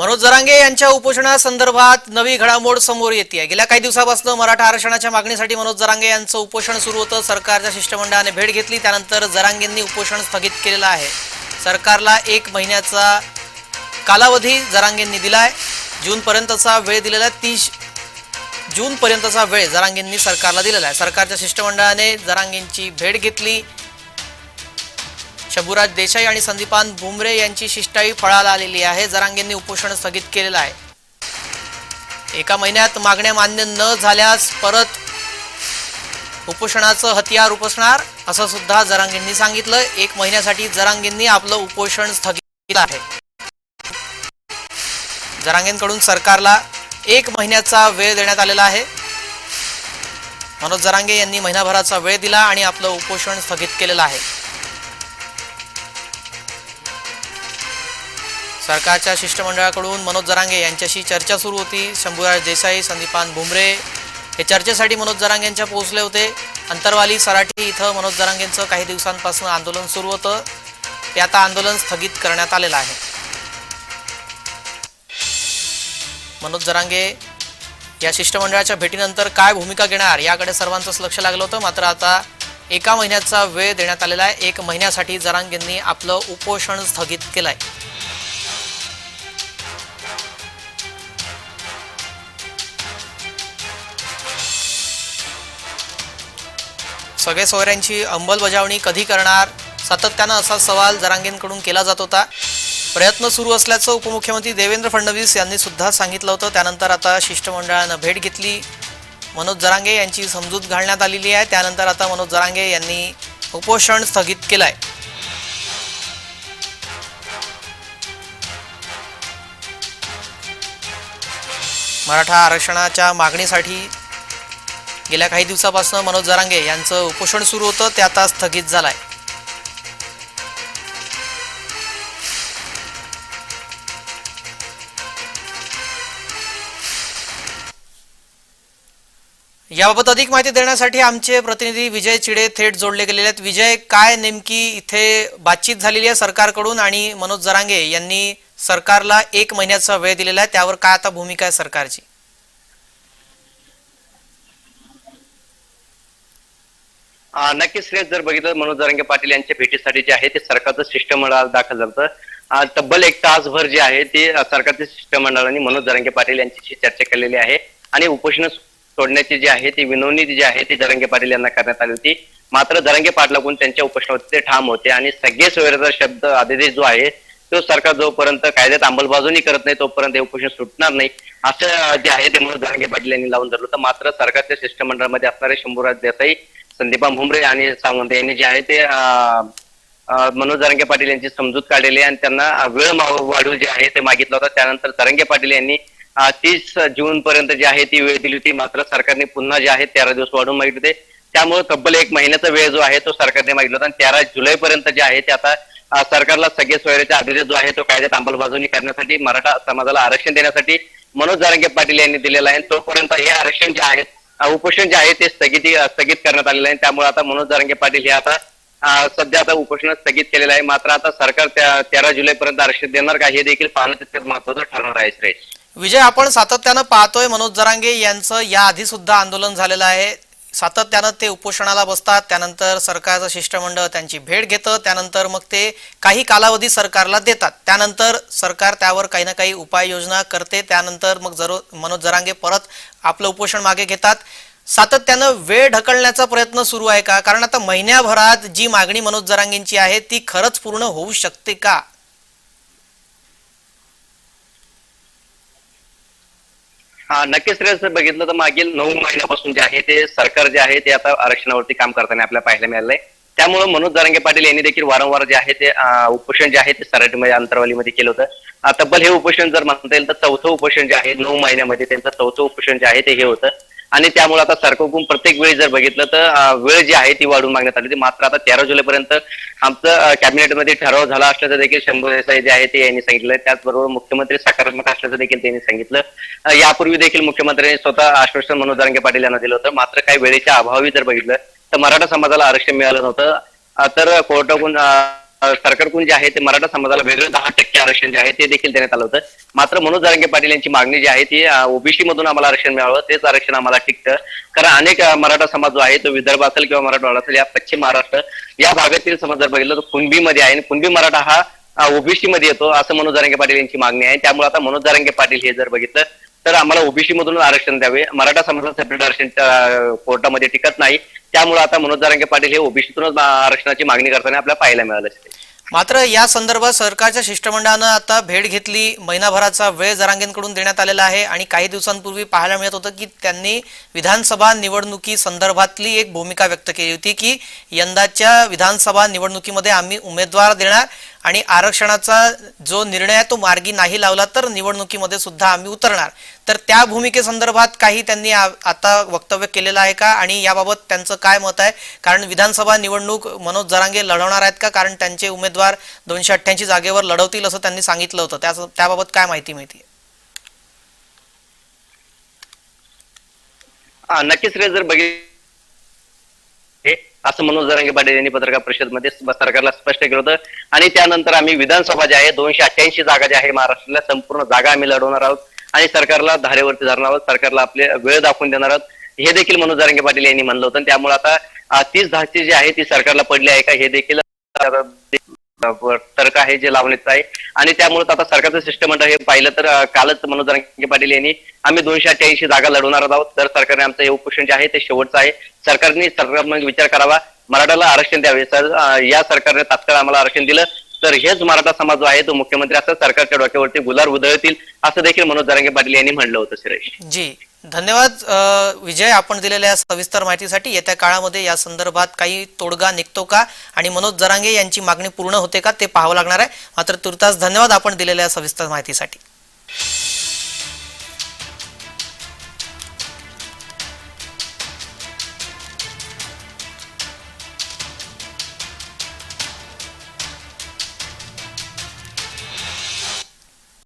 मनोज जरांगे यांच्या उपोषणासंदर्भात नवी घडामोड समोर येते गेल्या काही दिवसापासून मराठा आरक्षणाच्या मागणीसाठी मनोज जरांगे यांचं उपोषण सुरू होतं. सरकारच्या शिष्टमंडळाने भेट घेतली. त्यानंतर जरांगेंनी उपोषण स्थगित केलेलं आहे. सरकारला एक महिन्याचा कालावधी जरांगेंनी दिला आहे जूनपर्यंतचा वेळ दिलेला आहे. तीस जूनपर्यंतचा वेळ जरांगेंनी सरकारला दिलेला आहे. सरकारच्या शिष्टमंडळाने जरांगेंची भेट घेतली. शंभूराज देसाई आणि संदीपान भुमरे यांची शिष्टाई फळाला आलेली आहे. जरांगेंनी उपोषण स्थगित केलेलं आहे. एका महिन्यात मागण्या मान्य न झाल्यास परत उपोषणाचं हतियार उपसणार असं सुद्धा जरांगेंनी सांगितलं. एक महिन्यासाठी जरांगेंनी आपलं उपोषण स्थगित केलं आहे. जरांगेंकडून सरकारला एक महिन्याचा वेळ देण्यात आलेला आहे. मनोज जरांगे यांनी महिनाभराचा वेळ दिला आणि आपलं उपोषण स्थगित केलेलं आहे. सरकारच्या शिष्टमंडळाकडून मनोज जरांगे यांच्याशी चर्चा सुरू होती. शंभूराज देसाई संदीपान भुमरे हे चर्चेसाठी मनोज जरांगे यांच्या पोहोचले होते. अंतरवाली सराठी इथं मनोज जरांगेंचं काही दिवसांपासून आंदोलन सुरू होतं. ते आता आंदोलन स्थगित करण्यात आलेलं आहे. मनोज जरांगे या शिष्टमंडळाच्या भेटीनंतर काय भूमिका घेणार याकडे सर्वांचंच लक्ष लागलं होतं. मात्र आता एका महिन्याचा वेळ देण्यात आलेला आहे. एक महिन्यासाठी जरांगेंनी आपलं उपोषण स्थगित केलं आहे सगळे सोयऱ्यांची अंमलबजावणी कधी करणार? सातत्यानं असा सवाल जरांगेंकडून केला जात होता. प्रयत्न सुरू असल्याचं उपमुख्यमंत्री देवेंद्र फडणवीस यांनी सुद्धा सांगितलं होतं. त्यानंतर आता शिष्टमंडळानं भेट घेतली. मनोज जरांगे यांची समजूत घालण्यात आलेली आहे. त्यानंतर आता मनोज जरांगे यांनी उपोषण स्थगित केलं आहे मराठा आरक्षणाच्या मागणीसाठी गेल्या काही दिवसापासून मनोज जरांगे यांचं उपोषण सुरू होतं ते आता स्थगित झालंय. याबाबत अधिक माहिती देण्यासाठी आमचे प्रतिनिधी विजय चिडे थेट जोडले गेलेले आहेत. विजय काय नेमकी इथे बातचीत झालेली आहे सरकारकडून आणि मनोज जरांगे यांनी सरकारला एक महिन्याचा वेळ दिलेला आहे त्यावर काय आता भूमिका आहे सरकारची? नक्कीच श्रेयस जर बघितलं मनोज जरांगे पाटील यांच्या भेटीसाठी जे आहे ते सरकारचं शिष्टमंडळ दाखल झालं तब्बल एक तासभर जे आहे ते सरकारचे सरकारच्या शिष्टमंडळाने मनोज जरांगे पाटील यांच्याशी चर्चा केलेली आहे. आणि उपोषण सोडण्याची जी आहे ती विनवणी जी आहे ती जरांगे पाटील यांना करण्यात आली होती. मात्र जरांगे पाटलाकडून त्यांच्या उपोषणावरती ते ठाम होते आणि सगळे सोयऱ्याचा शब्द आदेश जो आहे तो सरकार जोपर्यंत कायद्यात अंमलबजावणी करत नाही तोपर्यंत हे उपोषण सुटणार नाही. असं जे आहे ते मनोज जरांगे पाटील यांनी लावून धरलं होतं. मात्र सरकारच्या शिष्टमंडळामध्ये असणारे शंभूराज देसाई संदीपा भुमरे आणि सावंत यांनी जे आहे ते मनोज जरांगे पाटील यांची समजूत काढलेली आहे आणि त्यांना वेळ मा- जे आहे ते मागितलं होतं. त्यानंतर जरांगे पाटील यांनी तीस जून पर्यंत जी आहे ती वेळ दिली होती. मात्र सरकारने पुन्हा जे आहे तेरा दिवस वाढवून मागितले होते. त्यामुळे तब्बल एक महिन्याचा वेळ जो आहे तो सरकारने मागितला होता. आणि तेरा जुलै पर्यंत जे आहे ते आता सरकारला सगळे सोयऱ्याचे आदेश जो आहे तो कायद्यात अंमलबजावणी करण्यासाठी मराठा समाजाला आरक्षण देण्यासाठी मनोज जारंगे पाटील यांनी दिलेला आहे. तोपर्यंत हे आरक्षण जे आहे उपोषण जे आहे ते स्थगिती स्थगित करण्यात आलेलं आहे. त्यामुळे आता मनोज जारंगे पाटील हे आता सध्या आता उपोषण स्थगित केलेलं आहे. मात्र आता सरकार त्या तेरा जुलै पर्यंत आरक्षण देणार का हे देखील पाहणं तितकंच महत्वाचं ठरणार आहे श्रेयस. विजय आपण सातत्यानं पाहतोय मनोज जरांगे यांचं याआधी सुद्धा आंदोलन झालेलं आहे. सातत्यानं ते उपोषणाला बसतात त्यानंतर सरकारचं शिष्टमंडळ त्यांची भेट घेतं त्यानंतर मग ते काही कालावधी सरकारला देतात. त्यानंतर सरकार त्यावर काही ना काही उपाययोजना करते त्यानंतर मग जरो मनोज जरांगे परत आपलं उपोषण मागे घेतात. सातत्यानं वेळ ढकलण्याचा प्रयत्न सुरू आहे का? कारण आता महिन्याभरात जी मागणी मनोज जरांगेंची आहे ती खरंच पूर्ण होऊ शकते का? हा नक्कीच श्रेयस बघितलं तर मागील नऊ महिन्यापासून जे आहे ते सरकार जे आहे ते आता आरक्षणावरती काम करताना आपल्याला पाहायला मिळालंय. त्यामुळे मनोज जारंगे पाटील यांनी देखील वारंवार जे आहे ते उपोषण जे आहे ते सराटीमध्ये अंतरवालीमध्ये केलं होतं. तब्बल हे उपोषण जर म्हणता येईल तर चौथं उपोषण जे आहे नऊ महिन्यामध्ये त्यांचं चौथं उपोषण जे आहे ते हे होतं. आणि त्यामुळे आता सरकारकडून प्रत्येक वेळी जर बघितलं तर वेळ जी आहे ती वाढून मागण्यात आली होती. मात्र आता तेरा जुलैपर्यंत आमचं कॅबिनेटमध्ये ठराव झाला असल्याचं देखील शंभर देसाई जे आहे ते यांनी सांगितलं. त्याचबरोबर मुख्यमंत्री सकारात्मक असल्याचं देखील त्यांनी सांगितलं. यापूर्वी देखील मुख्यमंत्र्यांनी स्वतः आश्वासन मनोज जारंगे पाटील यांना दिलं होतं. मात्र काही वेळेच्या अभावी जर बघितलं तर मराठा समाजाला आरक्षण मिळालं नव्हतं. तर कोर्टाकडून सरकारकडून जे आहे ते मराठा समाजाला वेगळं दहा टक्के आरक्षण जे आहे ते देखील देण्यात आलं होतं. मात्र मनोज जारंगे पाटील यांची मागणी जी आहे ती ओबीसी मधून आम्हाला आरक्षण मिळावं तेच आरक्षण आम्हाला टिकतं. कारण अनेक मराठा समाज जो आहे तो विदर्भ असेल किंवा मराठवाडा असेल या पश्चिम महाराष्ट्र या भागातील समाज जर बघितलं तर कुणबीमध्ये आहे आणि कुणबी मराठा हा ओबीसी मध्ये येतो असं मनोज जारंगे पाटील यांची मागणी आहे. त्यामुळे आता मनोज जारंगे पाटील हे जर बघितलं तर आम्हाला ओबीसी मधून आरक्षण द्यावे. मराठा समाजाला सेपरेट आरक्षण कोर्टामध्ये टिकत नाही. त्यामुळे आता मनोज जरांगे पाटील हे ओबीसीतूनच आरक्षणाची मागणी करताना आपल्याला पाहायला मिळालं मात्र या संदर्भात सरकारच्या शिष्टमंडळानं आता भेट घेतली. महिनाभराचा वेळ जरांगेंकडून देण्यात आलेला आहे आणि काही दिवसांपूर्वी पाहायला मिळत होतं की त्यांनी विधानसभा निवडणुकी संदर्भातली एक भूमिका व्यक्त केली होती की यंदाच्या विधानसभा निवडणुकीमध्ये आम्ही उमेदवार देणार. आणि आरक्षणाचा जो निर्णय आहे तो मार्गी नाही लावला तर निवडणुकीमध्ये सुद्धा आम्ही उतरणार. तर त्या भूमिकेसंदर्भात काही त्यांनी आता वक्तव्य केलेलं आहे का? आणि याबाबत त्यांचं काय मत आहे? कारण विधानसभा निवडणूक मनोज जरांगे लढवणार आहेत का? कारण त्यांचे उमेदवार दोनशे अठ्ठ्याऐंशी जागेवर लढवतील असं त्यांनी सांगितलं होतं. त्या त्याबाबत काय माहिती माहिती आहे नक्कीच रे जर बघितलं असं मनोज जरांगे पाटील यांनी पत्रकार परिषदमध्ये सरकारला स्पष्ट केलं होतं. आणि त्यानंतर आम्ही विधानसभा जे आहे दोनशे अठ्ठ्याऐंशी जागा ज्या आहे महाराष्ट्राला संपूर्ण जागा आम्ही लढवणार आहोत. आणि सरकारला धारेवरती धरणार आहोत. सरकारला आपले वेळ दाखवून देणार आहोत. हे देखील मनोज जरांगे पाटील यांनी म्हणलं होतं. त्यामुळे आता तीस धाडची जी आहे ती सरकारला पडली आहे का? हे देखील तर्क आहे जे लावण्यात आहे. आणि त्यामुळे आता सरकारचं शिष्टमंडळ हे पाहिलं तर कालच मनोज जरांगे पाटील यांनी आम्ही दोनशे अठ्ठ्याऐंशी जागा लढवणार आहोत. तर सरकारने आमचं हे उपोषण जे आहे ते शेवटचं आहे. सरकारने सरकारमध्ये विचार करावा. मराठाला आरक्षण द्यावे. सर या सरकारने तात्काळ आम्हाला आरक्षण दिलं. तर हेच मराठा समाज जो आहे तो मुख्यमंत्री असं सरकारच्या डोक्यावरती गुलार उधळतील असं देखील मनोज जरांगे पाटील यांनी म्हणलं होतं सुरेश. जी. धन्यवाद विजय आपण दिलेल्या सविस्तर माहितीसाठी. येत्या काळामध्ये या संदर्भात काही तोडगा निघतो का? आणि मनोज जरांगे यांची मागणी पूर्ण होते का? ते पाहावं लागणार आहे. मात्र तुर्तास धन्यवाद आपण दिलेल्या सविस्तर माहितीसाठी.